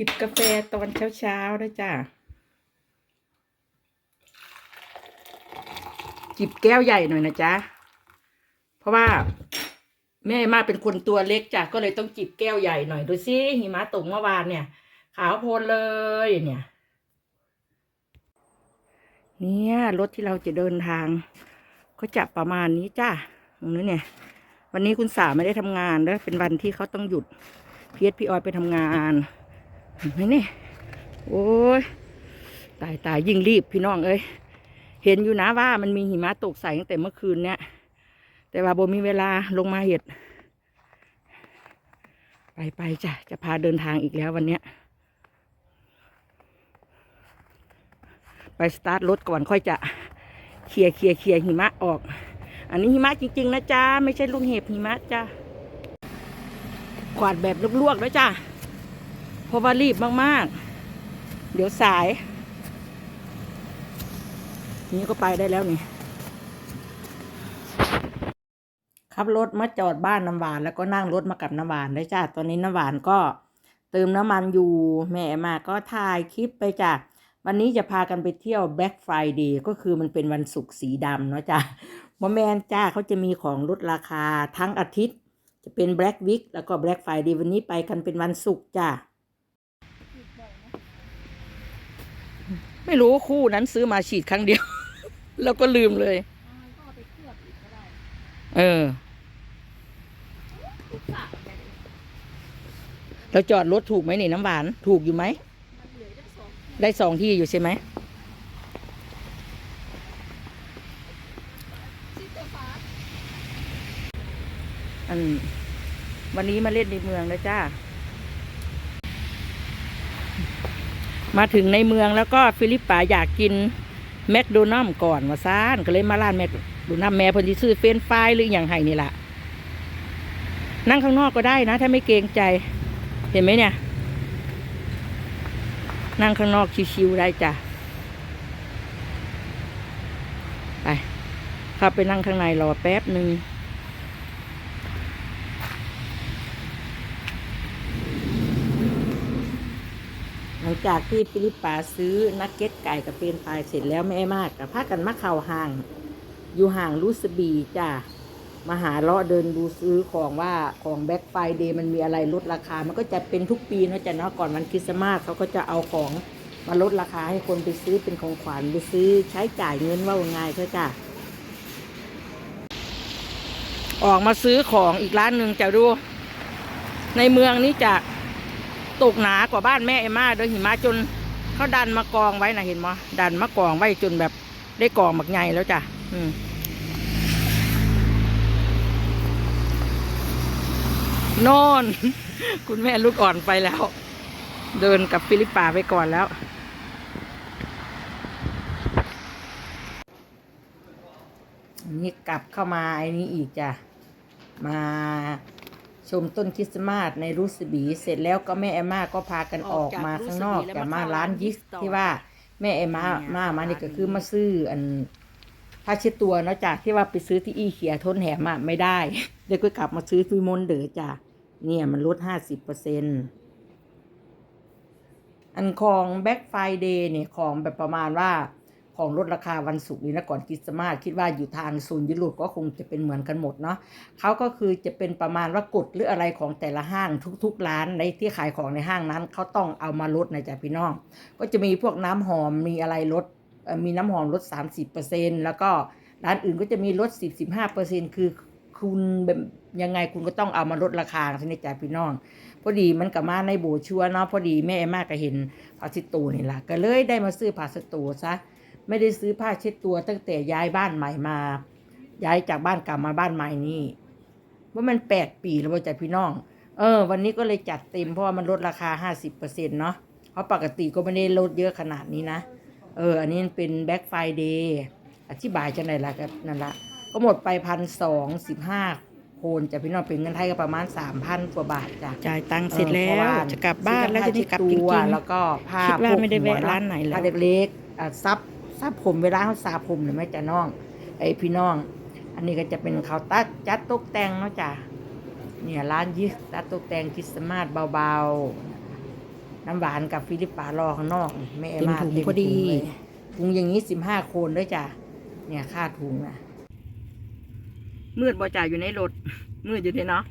จิบกาแฟตอนเช้าๆด้วยจ้าจิบแก้วใหญ่หน่อยนะจ๊ะ เพราะว่า แม่มาเป็นคนตัวเล็กจ้ะก็เลยต้องจิบแก้วใหญ่หน่อยดูสิหิมะตกเมื่อวานเนี่ย ขาวโพลนเลยเนี่ย เนี่ยรถที่เราจะเดินทาง ก็จะประมาณนี้จ้าตรงนี้เนี่ย วันนี้คุณสาไม่ได้ทำงานแล้วเป็นวันที่เขาต้องหยุดพีเอสพี่ออยไปทำงาน เห็นไหมนี่โอ้ยตายตายยิ่งรีบพี่น้องเอ้ยเห็นอยู่นะว่ามันมีหิมะตกใส่ตั้งแต่เมื่อคืนเนี่ยแต่ว่าโบมีเวลาลงมาเห็ด ไปไปจ้ะจะพาเดินทางอีกแล้ววันเนี้ยไปสตาร์ทรถก่อนค่อยจะเคลียร์เคลียร์เคลียร์หิมะออก อันนี้หิมะจริง ๆ นะจ๊ะ ไม่ใช่ลูกเห็บหิมะจ้ะกวาดแบบลวกๆแล้วจ้ะ เพราะว่ารีบมากๆ เดี๋ยวสาย นี่ก็ไปได้แล้วนี่ขับรถมาจอดบ้านน้ำหวาน แล้วก็นั่งรถมากับน้ำหวานได้จ้ะตอนนี้น้ำหวานก็เติมน้ำมันอยู่แม่มาก็ถ่ายคลิปไปจ้ะวันนี้จะพากันไปเที่ยว Black Friday ก็คือมันเป็นวันศุกร์สีดำเนาะจ้ะโมแมนจ้าเขาจะมีของลดราคาทั้งอาทิตย์ จะเป็น Black Week แล้วก็ Black Friday วันนี้ไปกันเป็นวันศุกร์จ้ะ ไม่รู้คู่นั้นซื้อมาฉีดครั้งเดียว แล้วก็ลืมเลย เออเราจอดรถถูกไหมนี่น้ำหวาน ถูกอยู่ไหม ได้สองที่อยู่ใช่ไหมอันวันนี้มาเล่นในเมืองนะจ้า มาถึงในเมืองแล้วก็ฟิลิปปาอยากกินแมคโดนัลก่อนมาซ่านก็เลยมาร้านแมคโดนัลแม่พนที่ซื้อเฟรนฟรายหรืออย่างไห้นี่แหละนั่งข้างนอกก็ได้นะ ถ้าไม่เกรงใจ เห็นไหมเนี่ย นั่งข้างนอกชิวๆได้จ้ะไปเข้าไปนั่งข้างในรอแป๊บหนึ่ง หลัง จากที่ฟิลิปปาซื้อนักเก็ตไก่กับเป็นไฟรายเสร็จแล้วแม่มากกับพากันมาเข่าห่าง อยู่ห่างลูสบีจ้ะมาหาเลาะเดินดูซื้อของว่าของแบ็คไฟเดย์มันมีอะไรลดราคา มันก็จะเป็นทุกปีเนาะจ้ะเนาะก่อนวันคริสต์มาสเขาก็จะเอาของมาลดราคาให้คนไปซื้อเป็นของขวัญไปซื้อใช้จ่ายเงินว่าง่ายเถอะจ้ะออกมาซื้อของอีกร้านหนึ่งจะดู ในเมืองนี้จะ ตกหนากว่าบ้านแม่เอมมาโดยหิมะจนเขาดันมากองไว้นะเห็นมั้ดันมากองไว้จนแบบได้กองหมักใหญ่แล้วจ้ะอืมน่นคุณแม่ลูกอ่อนไปแล้ว เดินกับฟิลิปปาไปก่อนแล้วนนี้กลับเข้ามาไอ้นี้อีกจ้ะ มา ชมต้นคริสต์มาสในรูสบี เสร็จแล้วก็แม่แอมมาก็พากันออกมาข้างนอกจะมาร้านยิสที่ว่าแม่แอมมามามานี่ก็คือมาซื้ออันผ้าเช็ดตัวเนาะจากที่ว่าไปซื้อที่อีเขียทนแหมอะไม่ได้เดี๋ยวก็กลับมาซื้อที่มนเดอจ้ะเนี่ยมันลดห้าสิบเปอร์เซ็นอันของแบ็ k ไฟเดย์เนี่ยของแบบประมาณว่า ของลดราคาวันศุกร์นี้นะก่อนคริสต์มาสคิดว่าอยู่ทางโซนยุโรปก็คงจะเป็นเหมือนกันหมดเนาะเขาก็คือจะเป็นประมาณว่ากฎหรืออะไรของแต่ละห้างทุก ๆ ร้านในที่ขายของในห้างนั้นเขาต้องเอามาลดนะจ๊ะพี่น้อง ก็จะมีพวกน้ำหอมมีอะไรลดมีน้ำหอมลด 30%แล้วก็ร้านอื่นก็จะมีลด 10-15%คือคุณแบบยังไงคุณก็ต้องเอามาลดราคาใช่ไหมจ๊ะพี่น้อง พอดีมันกับมาในโบชัวเนาะพอดีแม่แอมมาก็เห็นผ้าเช็ดตัวนี่แหละก็เลยได้มาซื้อผ้าเช็ดตัวซะ ไม่ได้ซื้อผ้าเช็ดตัวตั้งแต่ย้ายบ้านใหม่มา ย้ายจากบ้านเก่ามาบ้านใหม่นี่ว่ามันแปดปีแล้วบ่จ้ะพี่น้อง เออ วันนี้ก็เลยจัดเต็มเพราะว่ามันลดราคาห้าสิบเปอร์เซ็นต์เนาะเพราะปกติก็ไม่ได้ลดเยอะขนาดนี้นะ เออ อันนี้มันเป็นแบ็ k ไฟเดย์อธิบายจังไรล่ะครับนั่นละก็หมดไปพันสองสิบห้าโคนจ้ะพี่น้องเป็นเงินไทยก็ประมาณสามพันกว่าบาทจ้ะจ่ายตังค์เสร็จออแล้พราวว่าจะกลับบ้านแล้วจะได้กลับจซื้ริอผ้าเช็ดตัวงแล้วก็ผ้าคิดว่าพกไม่ได้แวะหัเอะร้านไหนแล้วผ้าเล็กๆอะซับ ซับผมเวลาเขาสาผมหรือไม่จ้ะน้อง ไอพี่น้อง อันนี้ก็จะเป็นเขาวตัดจัดตกแต่งเนาะจ้ะเนี่ยร้านยิสจัดตกแต่งคริสต์มาสเบาๆ น้ำหวานกับฟิลิปปารอข้างนอกแม่เต็มมาถุงเต็มพอดีเลยถุงอย่างนี้สิบห้าโคนด้วยจ้ะเนี่ยค่าถุงนะมืดบ่จ่าอยู่ในรถมืดอยู่ในเนาะ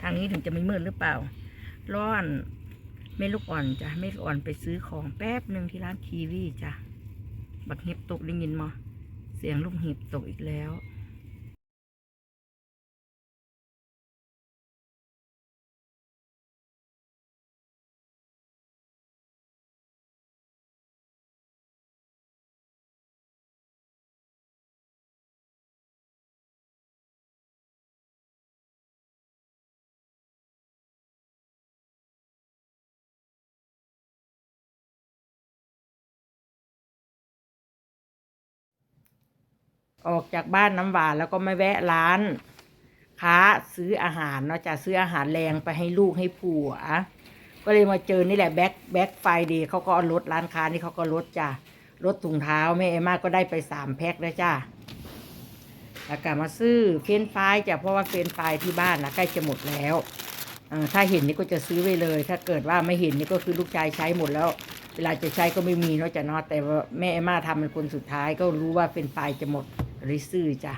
ทางนี้ถึงจะไม่มืดหรือเปล่า ร้อนแม่ลูกอ่อนจ้ะแม่ลูกอ่อนไปซื้อของแป๊บหนึ่งที่ร้านคีวีจ้ะ บักเห็บตกได้ยินมาเสียงลูกเห็บตกอีกแล้ว ออกจากบ้านน้ำหวานแล้วก็ไม่แวะร้าน ค้าซื้ออาหารเนาะจะซื้ออาหารแรงไปให้ลูกให้ผัวก็เลยมาเจอนี่แหละแบ็คแบ็คไฟเดย์เขาก็ลดร้านค้านี่เขาก็ลดจ้ะลดถุงเท้าแม่เอมาก็ได้ไปสามแพ็คแล้วจ้าแล้วก็มาซื้อเฟนช์ฟรายจ้ะเพราะว่าเฟนช์ฟรายที่บ้านนะใกล้จะหมดแล้วถ้าเห็นนี่ก็จะซื้อไว้เลย ถ้าเกิดว่าไม่เห็นนี่ก็คือลูกชายใช้หมดแล้ว เวลาจะใช้ก็ไม่มีนาะจ้ะเนาะแต่ว่าแม่เอมาทำเป็นคนสุดท้ายก็รู้ว่าเฟนช์ฟรายจะหมด ริซื้อจ้ะ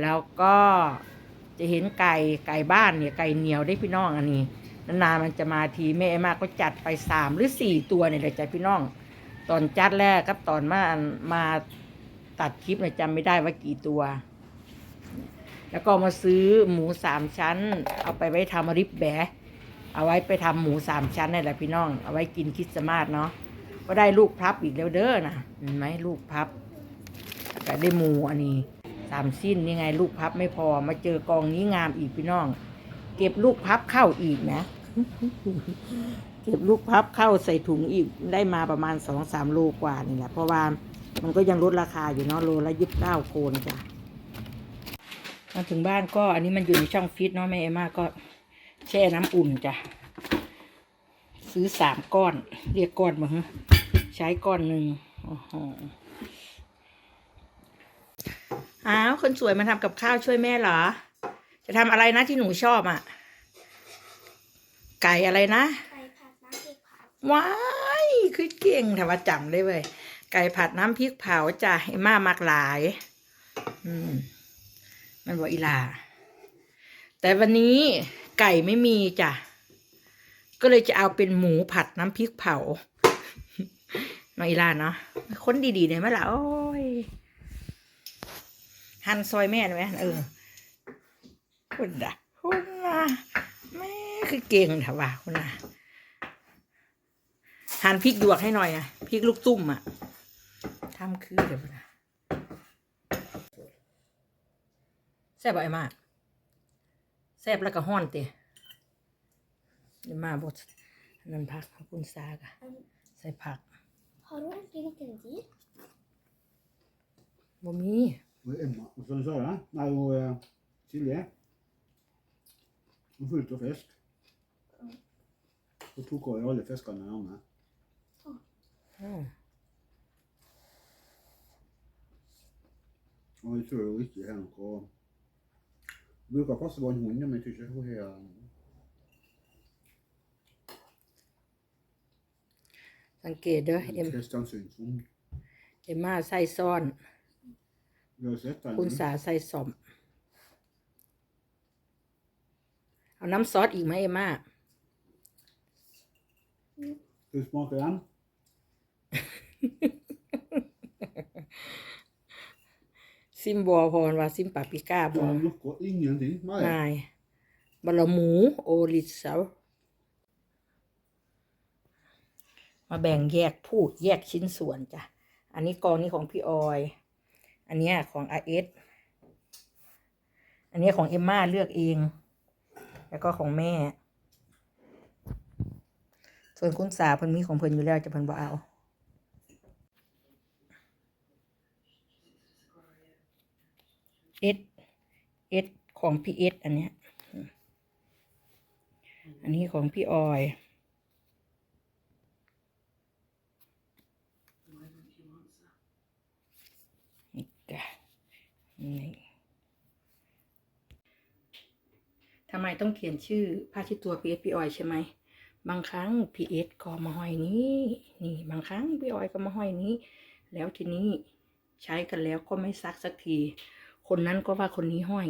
แล้วก็จะเห็นไก่ไก่บ้านเนี่ยไก่เหนียวได้พี่น้องอันนี้นานๆมันจะมาทีแม่เอมมาก็จัดไปสามหรือสี่ตัวเนี่ยเลยจ้ะพี่น้อง ตอนจัดแรกกับตอนมามาตัดคลิปเนี่ยจำไม่ได้ว่ากี่ตัว แล้วก็มาซื้อหมูสามชั้น เอาไปไว้ทำริบแบะเอาไว้ไปทำหมูสามชั้นนี่แหละพี่น้อง เอาไว้กินคริสต์มาสเนาะก็ได้ลูกพับอีกแล้วเด้อนะเห็นไหมลูกพับ ก็ได้มูอันนี้สามสิ้นนี่ไง ลูกพับไม่พอมาเจอกองนี้งามอีกพี่น้อง เก็บลูกพับเข้าอีกนะ เก็บลูกพับเข้าใส่ถุงอีกได้มาประมาณสองสามโลกว่านี่แหละเพราะว่ามันก็ยังลดราคาอยู่เนาะโลละยี่สิบเก้าโคนจ้ะมาถึงบ้านก็อันนี้มันอยู่ในช่องฟิตเนาะแม่เอมมาก็แช่น้ำอุ่นจ้ะซื้อสามก้อน เรียกก้อนมาฮะใช้ก้อนหนึ่งโอ้โห อ้าวคนสวยมาทำกับข้าวช่วยแม่เหรอ จะทำอะไรนะที่หนูชอบอะ ไก่อะไรนะไก่ผัดน้ำพริกเผาว้ายคือเก่งแต่ว่าจำได้เว้ยไก่ผัดน้ำพริกเผาจ้ะไอ้มามักหลาย อืม มันบอกอีหลา แต่วันนี้ไก่ไม่มีจ้ะก็เลยจะเอาเป็นหมูผัดน้ำพริกเผาน้องอีหลาเนาะคนดีๆเนี่ยไหมล่ะโอ้ย หั่นซอยแม่หน่อยไหมเออคุณดะคุณนะแม่คือเก่งแต่ว่าคุณนะหั่นพริกหยวกให้หน่อยอะพริกลูกตุ้มอะทำคือเดี๋ยวนะแซ่บบ่ไอ้มากแซ่บแล้วก็ห้อนเตะเดี๋ยวมาบดอันนั่นผักขอบคุณซากะใส่ผัก Har du äntligen inte en dit? บ่มี Och Emma, och så Sara, nej och eh, Silje. Och fullt av fisk. Och tok av alle fiskene i armen. อืม Og jeg tror jo ikke det er noe Bruker passe på en hund, men jeg tror ikke hun har สังเกตเด้อเอ็ม Kristiansundshund. เอ็มมาใส่ซ่อน คุณสาใส่สอมเอาน้ำซอสอีกไหมเอ็มมา Skal du smake den? ซิมบัวพรว่าซิมปาปริก้าบ Det อ er noe, ingenting. Nei. นายบะละหมูโอริสามาแบ่งแยกพูดแยกชิ้นส่วนจ้ะ อันนี้กองนี้ของพี่ออย อันนี้ของอาเอสอันนี้ของเอมม่าเลือกเอง แล้วก็ของแม่ ส่วนคุณสาเพิ่นมีของเพิ่นอยู่แล้วจะเพิ่นบ่เอาเอสเอสของพี่เอสอันเนี้ย อันนี้ของพี่ออย นี่จ้ะ นี่ทำไมต้องเขียนชื่อผ้าชิดตัวพีเอสพี่ออยใช่ไหม บางครั้งพีเอสก็มาห้อยนี้ นี่ บางครั้งพี่ออยก็มาห้อยนี้ แล้วทีนี้ใช้กันแล้วก็ไม่ซักสักที คนนั้นก็ว่าคนนี้ห้อย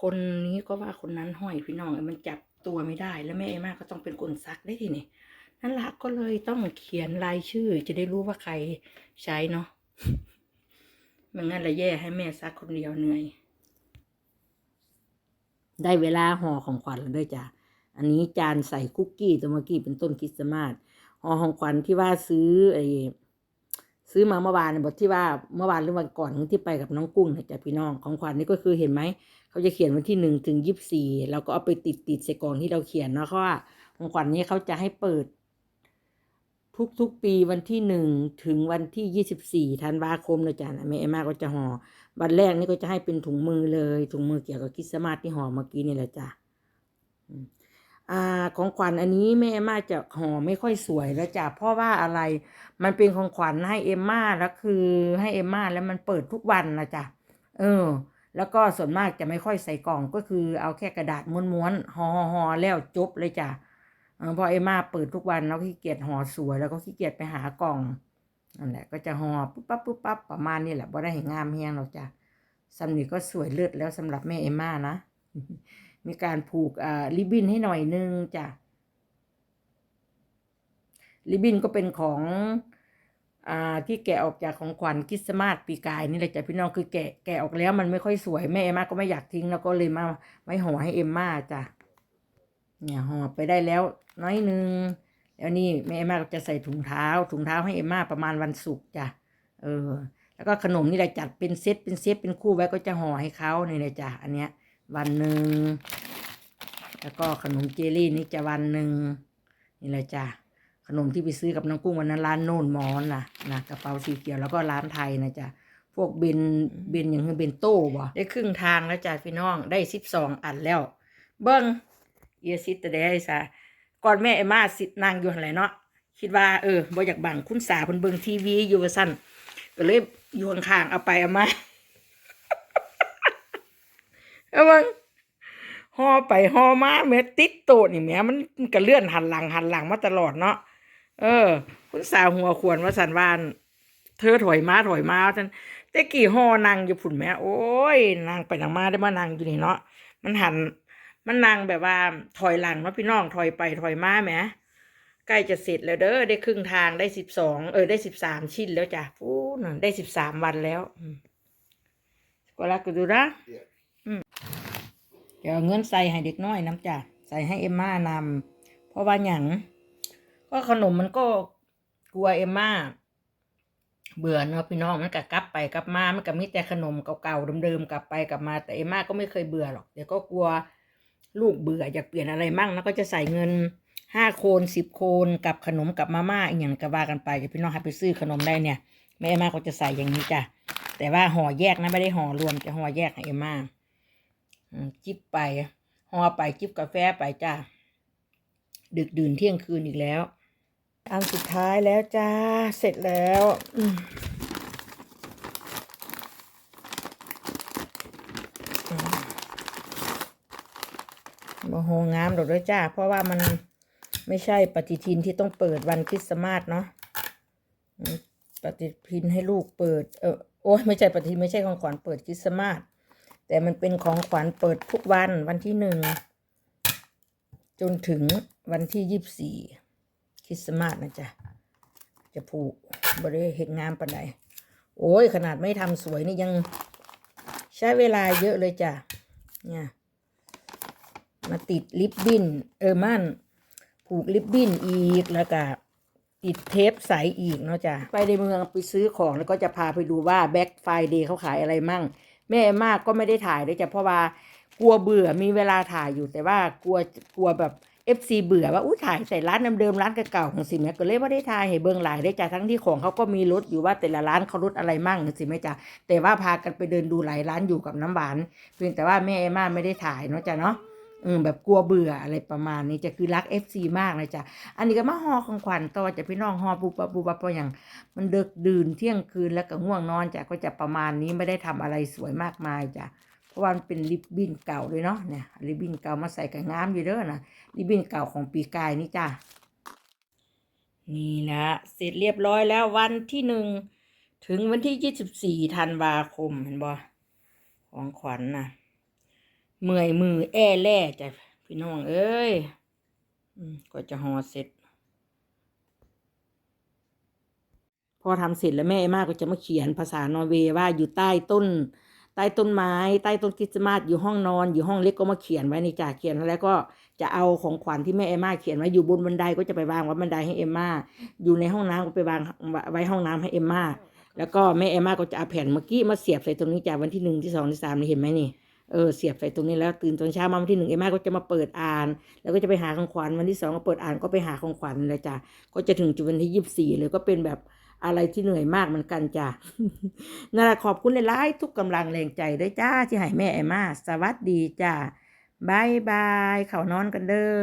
คนนี้ก็ว่าคนนั้นห้อยพี่น้องมันจับตัวไม่ได้ แล้วแม่เอมาก็ต้องเป็นคนซักได้ทีนี่นั่นละก็เลยต้องเขียนรายชื่อจะได้รู้ว่าใครใช้เนาะ ไม่งั้นละแย่ให้แม่ซักคนเดียวเหนื่อย ได้เวลาห่อของขวัญแล้วด้วยจ้ะ อันนี้จานใส่คุกกี้ตัวเมื่อกี้เป็นต้นคริสต์มาสห่อของขวัญที่ว่าซื้อไอ้ซื้อมาเมื่อวานเนี่ยบอกที่ว่าเมื่อวานหรือวันก่อนที่ไปกับน้องกุ้งนะจ๊ะพี่น้องของขวัญนี่ก็คือเห็นไหมเขาจะเขียนวันที่หนึ่งถึงยี่สิบสี่เราก็เอาไปติดติดใส่กล่องที่เราเขียนเนาะเพราะว่าของขวัญนี้เขาจะให้เปิด ทุกๆปีวันที่หนึ่งถึงวันที่ยี่สิบสี่ธันวาคมนะจ๊ะแม่เอมมาก็จะห่อวันแรกนี่ก็จะให้เป็นถุงมือเลย ถุงมือเกี่ยวกับคริสต์มาสที่ห่อเมื่อกี้นี่แหละจ้ะอ่าของขวัญอันนี้แม่เอมมาจะห่อไม่ค่อยสวยแล้วจ้ะเพราะว่าอะไร มันเป็นของขวัญให้เอมมาแล้วคือให้เอมมาแล้วมันเปิดทุกวันนะจ๊ะเออ แล้วก็ส่วนมากจะไม่ค่อยใส่กล่องก็คือเอาแค่กระดาษม้วนๆห่อห่อแล้วจบเลยจ้ะ เออเพอเอม่าเปิดทุกวันแล้วขี้เกียจห่อสวยแล้วก็ขี้เกียจไปหากล่องนั่นแหละก็จะห่อปุ๊บปั๊บปุ๊บปั๊บประมาณนี้แหละบ่ได้เห็นงามเฮียงหรอกจ้ะสำนีก็สวยเลิศแล้วสำหรับแม่เอม่านะ มีการผูกอ่าริบบิ้นให้หน่อยนึงจ้ะริบบิ้นก็เป็นของอ่าที่แกะออกจากของขวัญคริสต์มาสปีกายนี่แหละจ้ะพี่น้องคือแกะแกะออกแล้วมันไม่ค่อยสวยแม่เอมมาก็ไม่อยากทิ้งแล้วก็เลยมาไว้ห่อให้เอมมาจ้ะ เนี่ยห่อไปได้แล้วน้อยนึงแล้วนี่แม่เอมมาก็จะใส่ถุงเท้า ถุงเท้าให้เอมมาประมาณวันศุกร์จ้ะเออ แล้วก็ขนมนี่แหละจัดเป็นเซตเป็นเซตเป็นคู่ไว้ก็จะห่อให้เขาเนี่แหละจ้ะอันเนี้ย วันหนึ่งแล้วก็ขนมเจลลี่นี่จะวันหนึ่งนี่แหละจ้ะขนมที่ไปซื้อกับน้องกุ้งวันนั้นร้านโน่นมอนนะนะกระเป๋าสีเขียวแล้วก็ร้านไทยนะจ๊ะพวกเบนเบนอย่างคือเบนโต้บ่ได้ครึ่งทางแล้วจ้ะพี่น้องได้สิบสองอันแล้ว เบิ้ง เอียซิตแต่ได้ซะก่อนแม่เอมมาสินางอยู่หันไหเนาะคิดว่าเออบ่อยากบังคุณสาเพิ่นเบิ่งทีวีอยู่ว่าซั่นก็เลยอยู่ข้างๆเอาไปเอามาเอาบังหอไปหอมาแม่ติดโตนี่แม่มันก็เลื่อนหันหลังหันหลังมาตลอดเนาะเออ คุณสาวหัวขวนว่าสันวานเธอถอยมาถอยมาฉันแต่กี่ห่อนางอยู่ผุ่นแม่โอ้ยนางไปนางมาได้มานางอยู่นี่เนาะมันหัน มันนางแบบว่าถอยหลังเนาะพี่น้องถอยไปถอยมาแหมใกล้จะเสร็จแล้วเด้อได้ครึ่งทางได้สิบสองเออได้สิบสามชิ้นแล้วจ้ะพูดน่ะได้สิบสามวันแล้วอืมก็รักกันดูนะเดี๋ยวเอาเงินใส่ให้เด็กน้อยน้ำจ้ะใส่ให้เอมม่านำเพราะว่าอย่างก็ขนมมันก็กลัวเอมม่าเบื่อเนาะพี่น้องมันก็กลับไปกลับมา มันก็มีแต่ขนมเก่าๆเดิมๆกลับไปกลับมาแต่เอมม่าก็ไม่เคยเบื่อหรอกเดี๋ยวก็กลัว ลูกเบื่ออยากเปลี่ยนอะไรมั่งแล้วก็จะใส่เงินห้าโคนสิบโคนกับขนมกับมาม่าอีกอย่างก็ว่ากันไปจะพี่น้องห้ไปซื้อขนมได้เนี่ยแม่เอมมาก็จะใส่อย่างนี้จ้ะแต่ว่าห่อแยกนะไม่ได้ห่อรวมจะห่อแยกให้เอมมาจิบไปห่อไปจิบกาแฟไปจ้าดึกดื่นเที่ยงคืนอีกแล้ว อันสุดท้ายแล้วจ้าเสร็จแล้ว อืมโมโหงามดอกด้วยจ้า เพราะว่ามันไม่ใช่ปฏิทินที่ต้องเปิดวันคริสต์มาสเนาะปฏิทินให้ลูกเปิด เออโอ้ยไม่ใช่ปฏิทินไม่ใช่ของขวัญเปิดคริสต์มาสแต่มันเป็นของขวัญเปิดทุกวันวันที่หนึ่งจนถึงวันที่ยี่สิบสี่คริสต์มาสนะจ๊ะจะผูกบริเห็นงามปานใดโอ้ยขนาดไม่ทำสวยนี่ยังใช้เวลาเยอะเลยจ้ะเนี่ย มาติดลิปบิ้นเออมันผูกลิปบิ้นอีกแล้วก็ติดเทปใสอีกเนาะจ้ะไปในเมืองไปซื้อของแล้วก็จะพาไปดูว่าแบ็คไฟเดย์เขาขายอะไรมั่ง แม่เอมากก็ไม่ได้ถ่ายด้วยจ้ะเพราะว่ากลัวเบื่อมีเวลาถ่ายอยู่แต่ว่ากลัวกลัวแบบเอฟซีเบื่อว่าอุ้ยถ่ายแต่ร้านเดิมๆร้านเก่าๆของสิแม่ก็เลยไม่ได้ถ่ายให้เบิ่งหลายได้จ้ะทั้งที่ของเขาก็มีรถอยู่ว่าแต่ละร้านเขารถอะไรมั่งสิแม่จ้ะแต่ว่าพากันไปเดินดูหลายร้านอยู่กับน้ำหวานเพียงแต่ว่าแม่เอมมาไม่ได้ถ่ายเนาะจ้ะเนาะ อืมแบบกลัวเบื่ออะไรประมาณนี้จะคือรักเอฟซีมากเลยจ้ะอันนี้ก็มาฮอของขวัญต่อจะพี่น้องฮอปูปะปูปะปะอย่างมันเดึกดื่นเที่ยงคืนแล้วก็ง่วงนอนจ้ะก็จะประมาณนี้ไม่ได้ทำอะไรสวยมากมายจ้ะเพราะว่ามันเป็นริบบิ้นเก่าเลยเนาะเนี่ยริบบิ้นเก่ามาใส่กับงามอยู่เด้อนะริบบิ้นเก่าของปีกายนี่จ้านี่ละเสร็จเรียบร้อยแล้ววันที่หนึ่งถึงวันที่ยี่สิบสี่ธันวาคมเห็นบ่ของขวัญนะ เมื่อยมือแอ้แล่จ้ะพี่น้องเอ้ยก็จะห่อเสร็จ พอทำเสร็จแล้วแม่เอมมาก็จะมาเขียนภาษานอร์เวย์ว่าอยู่ใต้ต้น ใต้ต้นไม้ ใต้ต้นคริสต์มาสอยู่ห้องนอน อยู่ห้องเล็กก็มาเขียนไว้ในจ่าเขียนแล้วก็จะเอาของขวัญที่แม่เอมมาเขียนไว้อยู่บนบันไดก็จะไปวางไว้บันไดให้เอมมาอยู่ในห้องน้ำก็ไปวางไว้ห้องน้ำให้เอมมาแล้วก็แม่เอมมาก็จะเอาแผ่นเมื่อกี้มาเสียบใส่ตรงนี้จากวันที่หนึ่งที่สองที่สามนี่เห็นไหมนี่ เออเสียบใส่ตรงนี้แล้วตื่นตอนเช้ามาวันที่หนึ่งเอมมาก็จะมาเปิดอ่าน แล้วก็จะไปหาของขวัญวันที่สองก็เปิดอ่านก็ไปหาของขวัญเลยจ้ะก็จะถึงจุดวันที่ยี่สิบสี่เลยก็เป็นแบบอะไรที่เหนื่อยมากเหมือนกันจ้ะนั่นแหละขอบคุณหลายๆทุกกำลังแรงใจด้วยจ้าที่ให้แม่เอมมาสวัสดีจ้าบายบาย เขานอนกันเด้อ